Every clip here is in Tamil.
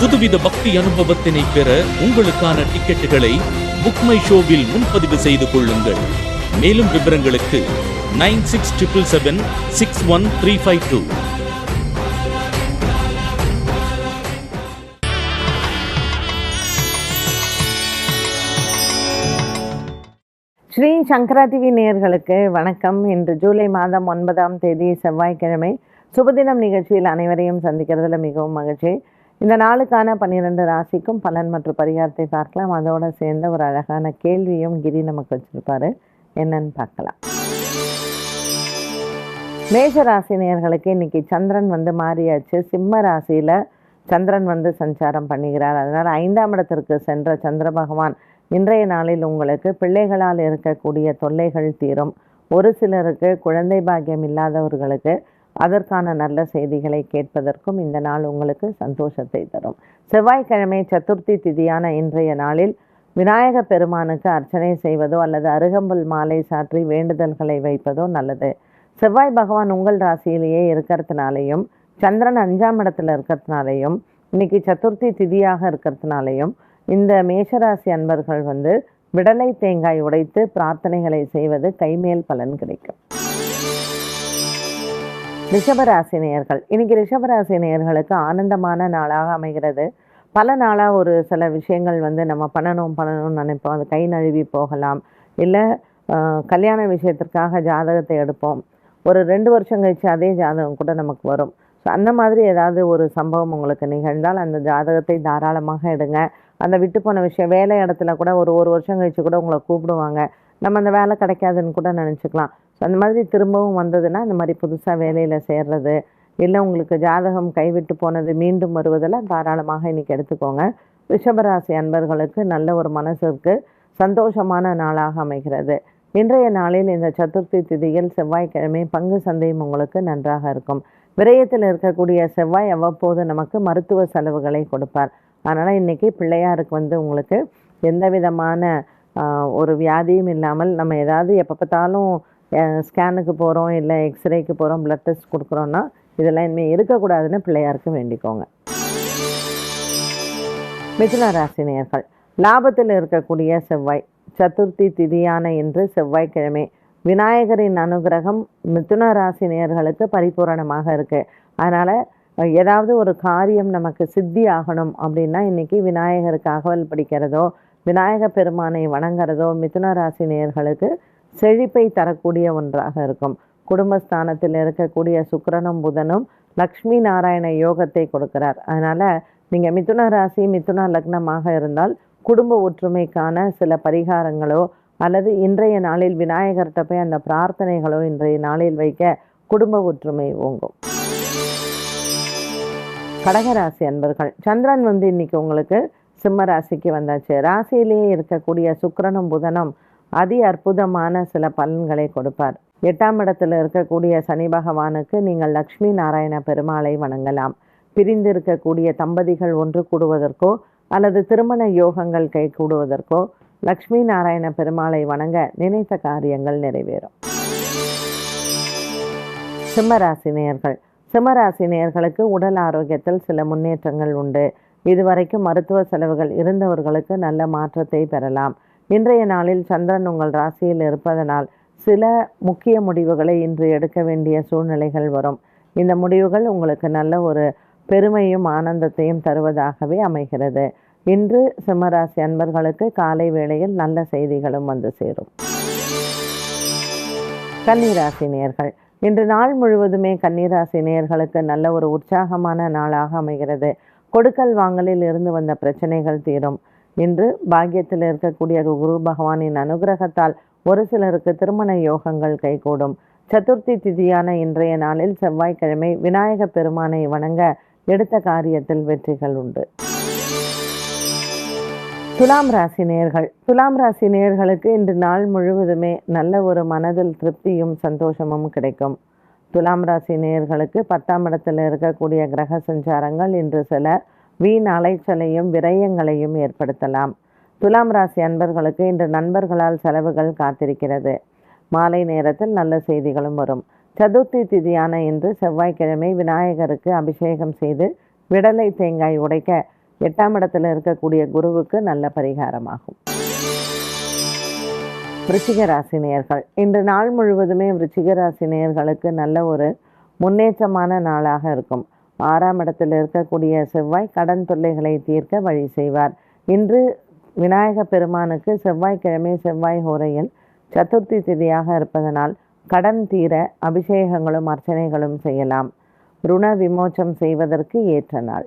புதுவித பக்தி அனுபவத்தினை பெற உங்களுக்கான டிக்கெட்டுகளை புக்மை ஷோவில் முன்பதிவு செய்து கொள்ளுங்கள். மேலும் விவரங்களுக்கு nine six triple seven six one three five two. Sri Shankara TV நேயர்களுக்கு வணக்கம். இன்று ஜூலை மாதம் ஒன்பதாம் தேதி செவ்வாய்க்கிழமை. சுபதினம் நிகழ்ச்சியில் அனைவரையும் சந்திக்கிறதுல மிகவும் மகிழ்ச்சி. இந்த நாளுக்கான பன்னிரெண்டு ராசிக்கும் பலன் மற்றும் பரிகாரத்தை பார்க்கலாம். அதோடு சேர்ந்த ஒரு அழகான கேள்வியும் கிரி நமக்கு வச்சுருப்பாரு. என்னன்னு பார்க்கலாம். மேஷ ராசி நேர்களுக்கு இன்னைக்கு சந்திரன் வந்து மாறியாச்சு. சிம்ம ராசியில் சந்திரன் வந்து சஞ்சாரம் பண்ணுகிறார் அதனால் ஐந்தாம் இடத்திற்கு சென்ற சந்திர பகவான் இன்றைய நாளில் உங்களுக்கு பிள்ளைகளால் இருக்கக்கூடிய தொல்லைகள் தீரும். ஒரு சிலருக்கு குழந்தை பாக்கியம் இல்லாதவர்களுக்கு அதற்கான நல்ல செய்திகளை கேட்பதற்கும் இந்த நாள் உங்களுக்கு சந்தோஷத்தை தரும். செவ்வாய்க்கிழமை சதுர்த்தி திதியான இன்றைய நாளில் விநாயக பெருமானுக்கு அர்ச்சனை செய்வதோ அல்லது அருகம்புல் மாலை சாற்றி வேண்டுதல்களை வைப்பதோ நல்லது. செவ்வாய் பகவான் உங்கள் ராசியிலேயே இருக்கிறதுனாலையும் சந்திரன் அஞ்சாம் இடத்துல இருக்கிறதுனாலையும் இன்னைக்கு சதுர்த்தி திதியாக இருக்கிறதுனாலையும் இந்த மேஷராசி அன்பர்கள் வந்து விடலை தேங்காய் உடைத்து பிரார்த்தனைகளை செய்வது கைமேல் பலன் கிடைக்கும். ரிஷபராசி நேயர்கள் இன்னைக்கு ரிஷபராசி நேயர்களுக்கு ஆனந்தமான நாளாக அமைகிறது. பல நாளாக ஒரு சில விஷயங்கள் வந்து நம்ம பண்ணணும் பண்ணணும்னு நினைப்போம். அது கை நழுவி போகலாம். இல்லை கல்யாண விஷயத்திற்காக ஜாதகத்தை எடுப்போம். ஒரு ரெண்டு வருஷம் கழிச்சு அதே ஜாதகம் கூட நமக்கு வரும். ஸோ அந்த மாதிரி ஏதாவது ஒரு சம்பவம் உங்களுக்கு நிகழ்ந்தால் அந்த ஜாதகத்தை தாராளமாக எடுங்க. அந்த விட்டு போன விஷயம் வேலை இடத்துல கூட ஒரு ஒரு வருஷம் கழிச்சு கூட உங்களை கூப்பிடுவாங்க. நம்ம அந்த வேலை கிடைக்காதுன்னு கூட நினச்சிக்கலாம். அந்த மாதிரி திரும்பவும் வந்ததுன்னா இந்த மாதிரி புதுசாக வேலையில் சேர்றது இல்லை உங்களுக்கு ஜாதகம் கைவிட்டு போனது மீண்டும் வருவதெல்லாம் தாராளமாக இன்னைக்கு எடுத்துக்கோங்க. ரிஷபராசி அன்பர்களுக்கு நல்ல ஒரு மனசிற்கு சந்தோஷமான நாளாக அமைகிறது. இன்றைய நாளில் இந்த சதுர்த்தி திதியில் செவ்வாய்க்கிழமை பங்கு சந்தையும் உங்களுக்கு நன்றாக இருக்கும். விரயத்தில் இருக்கக்கூடிய செவ்வாய் அவ்வப்போது நமக்கு மருத்துவ செலவுகளை கொடுப்பார். அதனால் இன்றைக்கி பிள்ளையாருக்கு வந்து உங்களுக்கு எந்த விதமான ஒரு வியாதியும் இல்லாமல் நம்ம ஏதாவது எப்போ பார்த்தாலும் ஸ்கேனுக்கு போகிறோம் இல்லை எக்ஸ்ரேக்கு போகிறோம் ப்ளட் டெஸ்ட் கொடுக்குறோன்னா இதெல்லாம் இனிமேல் இருக்கக்கூடாதுன்னு பிள்ளையாருக்கு வேண்டிக்கோங்க. மிதுன ராசினியர்கள் லாபத்தில் இருக்கக்கூடிய செவ்வாய் சதுர்த்தி திதியான இன்று செவ்வாய்க்கிழமை விநாயகரின் அனுகிரகம் மிதுன ராசி நேயர்களுக்கு பரிபூரணமாக இருக்குது அதனால் ஏதாவது ஒரு காரியம் நமக்கு சித்தி ஆகணும் அப்படின்னா இன்றைக்கி விநாயகருக்கு அகவல் படிக்கிறதோ விநாயக பெருமானை வணங்குறதோ மிதுன ராசி நேயர்களுக்கு செழிப்பை தரக்கூடிய ஒன்றாக இருக்கும். குடும்பஸ்தானத்தில் இருக்கக்கூடிய சுக்கரனும் புதனும் லக்ஷ்மி நாராயண யோகத்தை கொடுக்கிறார். அதனால் நீங்கள் மிதுன ராசி மிதுன லக்னமாக இருந்தால் குடும்ப ஒற்றுமைக்கான சில பரிகாரங்களோ அல்லது இன்றைய நாளில் விநாயகர்கிட்ட போய் அந்த பிரார்த்தனைகளோ இன்றைய நாளில் வைக்க குடும்ப ஒற்றுமை ஓங்கும். கடகராசி அன்பர்கள் சந்திரன் வந்து இன்னைக்கு உங்களுக்கு சிம்ம ராசிக்கு வந்தாச்சு. ராசியிலேயே இருக்கக்கூடிய சுக்கரனும் புதனும் அதி அற்புதமான சில பலன்களை கொடுப்பார். எட்டாம் இடத்தில் இருக்கக்கூடிய சனி பகவானுக்கு நீங்கள் லக்ஷ்மி நாராயண பெருமாளை வணங்கலாம். பிரிந்து இருக்கக்கூடிய தம்பதிகள் ஒன்று கூடுவதற்கோ அல்லது திருமண யோகங்கள் கை கூடுவதற்கோ லக்ஷ்மி நாராயண பெருமாளை வணங்க நினைத்த காரியங்கள் நிறைவேறும். சிம்மராசி நேயர்கள். சிம்மராசி நேயர்களுக்கு உடல் ஆரோக்கியத்தில் சில முன்னேற்றங்கள் உண்டு. இதுவரைக்கும் மருத்துவ செலவுகள் இருந்தவர்களுக்கு நல்ல மாற்றத்தை பெறலாம். இன்றைய நாளில் சந்திரன் உங்கள் ராசியில் இருப்பதனால் சில முக்கிய முடிவுகளை இன்று எடுக்க வேண்டிய சூழ்நிலைகள் வரும். இந்த முடிவுகள் உங்களுக்கு நல்ல ஒரு பெருமையும் ஆனந்தத்தையும் தருவதாகவே அமைகிறது. இன்று சிம்மராசி அன்பர்களுக்கு காலை வேளையில் நல்ல செய்திகளும் வந்து சேரும். கன்னிராசி நேர்கள். இன்று நாள் முழுவதுமே கன்னிராசி நேர்களுக்கு நல்ல ஒரு உற்சாகமான நாளாக அமைகிறது. கொடுக்கல் வாங்கலில் இருந்து வந்த பிரச்சனைகள் தீரும். இன்று பாக்கியத்தில் இருக்கக்கூடிய குரு பகவானின் அனுகிரகத்தால் ஒரு சிலருக்கு திருமண யோகங்கள் கைகூடும். சதுர்த்தி திதியான இன்றைய நாளில் செவ்வாய்க்கிழமை விநாயக பெருமானை வணங்க எடுத்த காரியத்தில் வெற்றிகள் உண்டு. துலாம் ராசி நேர்கள். துலாம் ராசி நேர்களுக்கு இன்று நாள் முழுவதுமே நல்ல ஒரு மனதில் திருப்தியும் சந்தோஷமும் கிடைக்கும். துலாம் ராசி நேர்களுக்கு பத்தாம் இடத்தில் இருக்கக்கூடிய கிரக சஞ்சாரங்கள் இன்று சில வீண் அலைச்சலையும் விரயங்களையும் ஏற்படுத்தலாம். துலாம் ராசி அன்பர்களுக்கு இன்று நண்பர்களால் செலவுகள் காத்திருக்கிறது. மாலை நேரத்தில் நல்ல செய்திகளும் வரும். சதுர்த்தி திதியான இன்று செவ்வாய்க்கிழமை விநாயகருக்கு அபிஷேகம் செய்து விடலை தேங்காய் உடைக்க எட்டாம் இடத்தில் இருக்கக்கூடிய குருவுக்கு நல்ல பரிகாரமாகும். விருச்சிக ராசி நேயர்கள் இன்று நாள் முழுவதுமே விருச்சிக ராசி நேயர்களுக்கு நல்ல ஒரு முன்னேற்றமான நாளாக இருக்கும். ஆறாம் இடத்தில் இருக்கக்கூடிய செவ்வாய் கடன் தொல்லைகளை தீர்க்க வழி செய்வார். இன்று விநாயக பெருமானுக்கு செவ்வாய்க்கிழமை செவ்வாய் ஹோரையில் சதுர்த்தி திதியாக இருப்பதனால் கடன் தீர அபிஷேகங்களும் அர்ச்சனைகளும் செய்யலாம். ருண விமோச்சம் செய்வதற்கு ஏற்ற நாள்.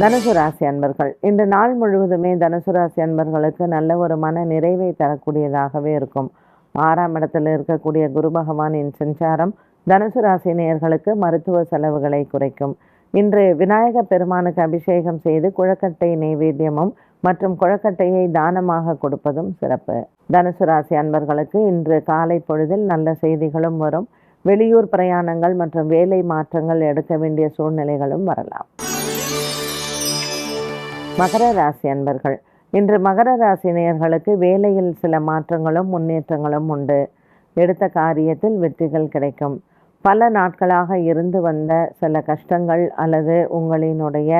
தனுசு ராசி அன்பர்கள் இந்த நாள் முழுவதுமே தனுசு ராசி அன்பர்களுக்கு நல்ல ஒரு மன நிறைவை தரக்கூடியதாகவே இருக்கும். ஆறாம் இடத்தில் இருக்கக்கூடிய குரு பகவானின் சஞ்சாரம் தனுசு ராசி நேயர்களுக்கு மருத்துவ செலவுகளை குறைக்கும். இன்று விநாயக பெருமானுக்கு அபிஷேகம் செய்து குழக்கட்டை நைவேத்தியமும் மற்றும் குழக்கட்டையை தானமாக கொடுப்பதும் சிறப்பு. தனுசு ராசி அன்பர்களுக்கு இன்று காலை பொழுதில் நல்ல செய்திகளும் வரும். வெளியூர் பிரயாணங்கள் மற்றும் வேலை மாற்றங்கள் எடுக்க வேண்டிய சூழ்நிலைகளும் வரலாம். மகர ராசி அன்பர்கள் இன்று மகர ராசி நேயர்களுக்கு வேலையில் சில மாற்றங்களும் முன்னேற்றங்களும் உண்டு. எடுத்த காரியத்தில் வெற்றிகள் கிடைக்கும். பல நாட்களாக இருந்து வந்த சில கஷ்டங்கள் அல்லது உங்களினுடைய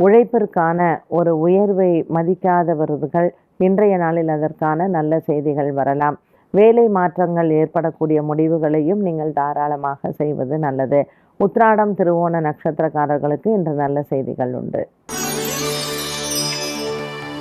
உழைப்பிற்கான ஒரு உயர்வை மதிக்காதவர்கள் இன்றைய நாளில் அதற்கான நல்ல செய்திகள் வரலாம். வேலை மாற்றங்கள் ஏற்படக்கூடிய முடிவுகளையும் நீங்கள் தாராளமாக செய்வது நல்லது. உத்ராடம் திருவோண நட்சத்திரக்காரர்களுக்கு இன்று நல்ல செய்திகள் உண்டு.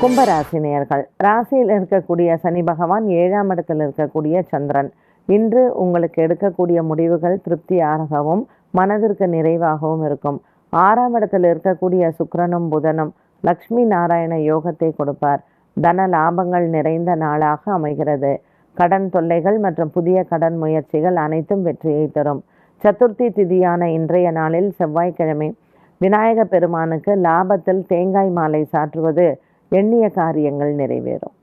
கும்பராசினியர்கள் ராசியில் இருக்கக்கூடிய சனி பகவான் ஏழாம் இடத்தில் இருக்கக்கூடிய சந்திரன். இன்று உங்களுக்கு எடுக்கக்கூடிய முடிவுகள் திருப்தியாகவும் மனதிற்கு நிறைவாகவும் இருக்கும். ஆறாம் இடத்தில் இருக்கக்கூடிய சுக்கரனும் புதனும் லக்ஷ்மி நாராயண யோகத்தை கொடுப்பார். தன லாபங்கள் நிறைந்த நாளாக அமைகிறது. கடன் தொல்லைகள் மற்றும் புதிய கடன் முயற்சிகள் அனைத்தும் வெற்றியை தரும். சதுர்த்தி திதியான இன்றைய நாளில் செவ்வாய்க்கிழமை விநாயக பெருமானுக்கு லாபத்தில் தேங்காய் மாலை சாற்றுவது எண்ணிய காரியங்கள் நிறைவேறும்.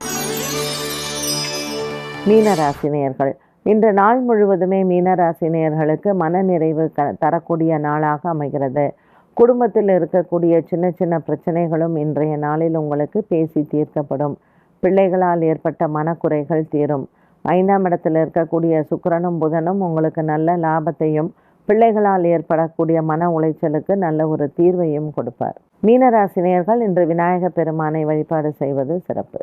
மீனராசினியர்கள் இன்று நாள் முழுவதுமே மீனராசினியர்களுக்கு மனநிறைவு க தரக்கூடிய நாளாக அமைகிறது. குடும்பத்தில் இருக்கக்கூடிய சின்ன சின்ன பிரச்சனைகளும் இன்றைய நாளில் உங்களுக்கு பேசி தீர்க்கப்படும். பிள்ளைகளால் ஏற்பட்ட மனக்குறைகள் தீரும். ஐந்தாம் இடத்தில் இருக்கக்கூடிய சுக்கரனும் புதனும் உங்களுக்கு நல்ல லாபத்தையும் பிள்ளைகளால் ஏற்படக்கூடிய மன உளைச்சலுக்கு நல்ல ஒரு தீர்வையும் கொடுப்பார். மீனராசினியர்கள் இன்று விநாயக பெருமானை வழிபாடு செய்வது சிறப்பு.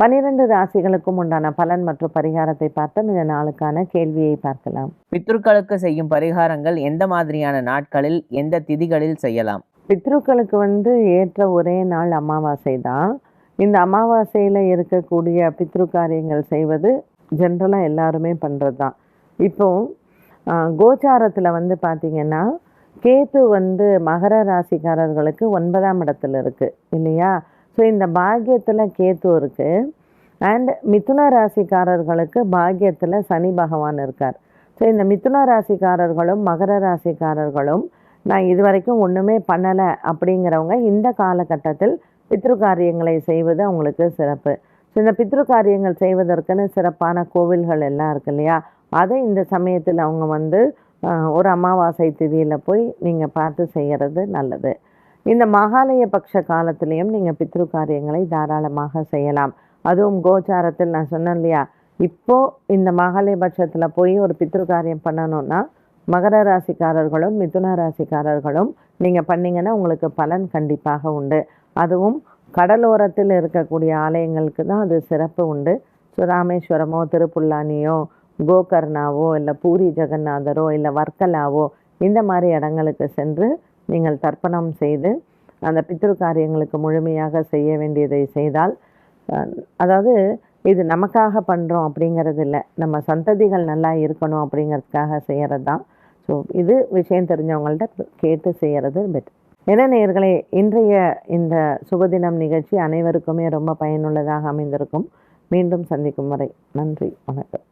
பனிரெண்டு ராசிகளுக்கும் உண்டான பலன் மற்றும் பரிகாரத்தை பார்த்தோம் இந்த நாளுக்கான கேள்வியை பார்க்கலாம். பித்ருக்களுக்கு செய்யும் பரிகாரங்கள் எந்த மாதிரியான நாட்களில் எந்த திதிகளில் செய்யலாம்? பித்ருக்களுக்கு வந்து ஏற்ற ஒரே நாள் அமாவாசை தான். இந்த அமாவாசையில் இருக்கக்கூடிய பித்ரு காரியங்கள் செய்வது ஜென்ரலாக எல்லாருமே பண்ணுறது தான். இப்போ கோச்சாரத்தில் வந்து பார்த்திங்கன்னா கேத்து வந்து மகர ராசிக்காரர்களுக்கு ஒன்பதாம் இடத்துல இருக்குது இல்லையா? ஸோ இந்த பாக்கியத்தில் கேத்து இருக்குது அண்ட் மிதுன ராசிக்காரர்களுக்கு பாக்கியத்தில் சனி பகவான் இருக்கார். ஸோ இந்த மிதுன ராசிக்காரர்களும் மகர ராசிக்காரர்களும் நான் இது வரைக்கும் ஒன்றுமே பண்ணலை அப்படிங்கிறவங்க இந்த காலகட்டத்தில் பித்ரு காரியங்களை செய்வது அவங்களுக்கு சிறப்பு. ஸோ இந்த பித்ரு காரியங்கள் செய்வதற்குன்னு சிறப்பான கோவில்கள் எல்லாம் இருக்கு இல்லையா? அதை இந்த சமயத்தில் அவங்க வந்து ஒரு அமாவாசை திதியில் போய் நீங்கள் பார்த்து செய்கிறது நல்லது. இந்த மகாலய பக்ஷ காலத்திலையும் நீங்கள் பித்ரு காரியங்களை தாராளமாக செய்யலாம். அதுவும் கோச்சாரத்தில் நான் சொன்னேன் இல்லையா? இப்போ இந்த மகாலய பட்சத்தில் போய் ஒரு பித்ரு காரியம் பண்ணணும்னா மகர ராசிக்காரர்களும் மிதுன ராசிக்காரர்களும் நீங்கள் பண்ணிங்கன்னா உங்களுக்கு பலன் கண்டிப்பாக உண்டு. அதுவும் கடலோரத்தில் இருக்கக்கூடிய ஆலயங்களுக்கு தான் அது சிறப்பு உண்டு. ஸோ ராமேஸ்வரமோ திருப்புல்லானியோ கோகர்ணாவோ இல்லை பூரி ஜெகநாதரோ இல்லை வர்க்கலாவோ இந்த மாதிரி இடங்களுக்கு சென்று நீங்கள் தர்ப்பணம் செய்து அந்த பித்ரு காரியங்களுக்கு முழுமையாக செய்ய வேண்டியதை செய்தால் அதாவது இது நமக்காக பண்ணுறோம் அப்படிங்கிறது இல்லை. நம்ம சந்ததிகள் நல்லா இருக்கணும் அப்படிங்கிறதுக்காக செய்கிறது தான். ஸோ இது விஷயம் தெரிஞ்சவங்கள்ட்ட கேட்டு செய்கிறது பெட்டர் என்ன நேர்களே இன்றைய இந்த சுபதினம் நிகழ்ச்சி அனைவருக்குமே ரொம்ப பயனுள்ளதாக அமைந்திருக்கும். மீண்டும் சந்திக்கும் வரை நன்றி வணக்கம்.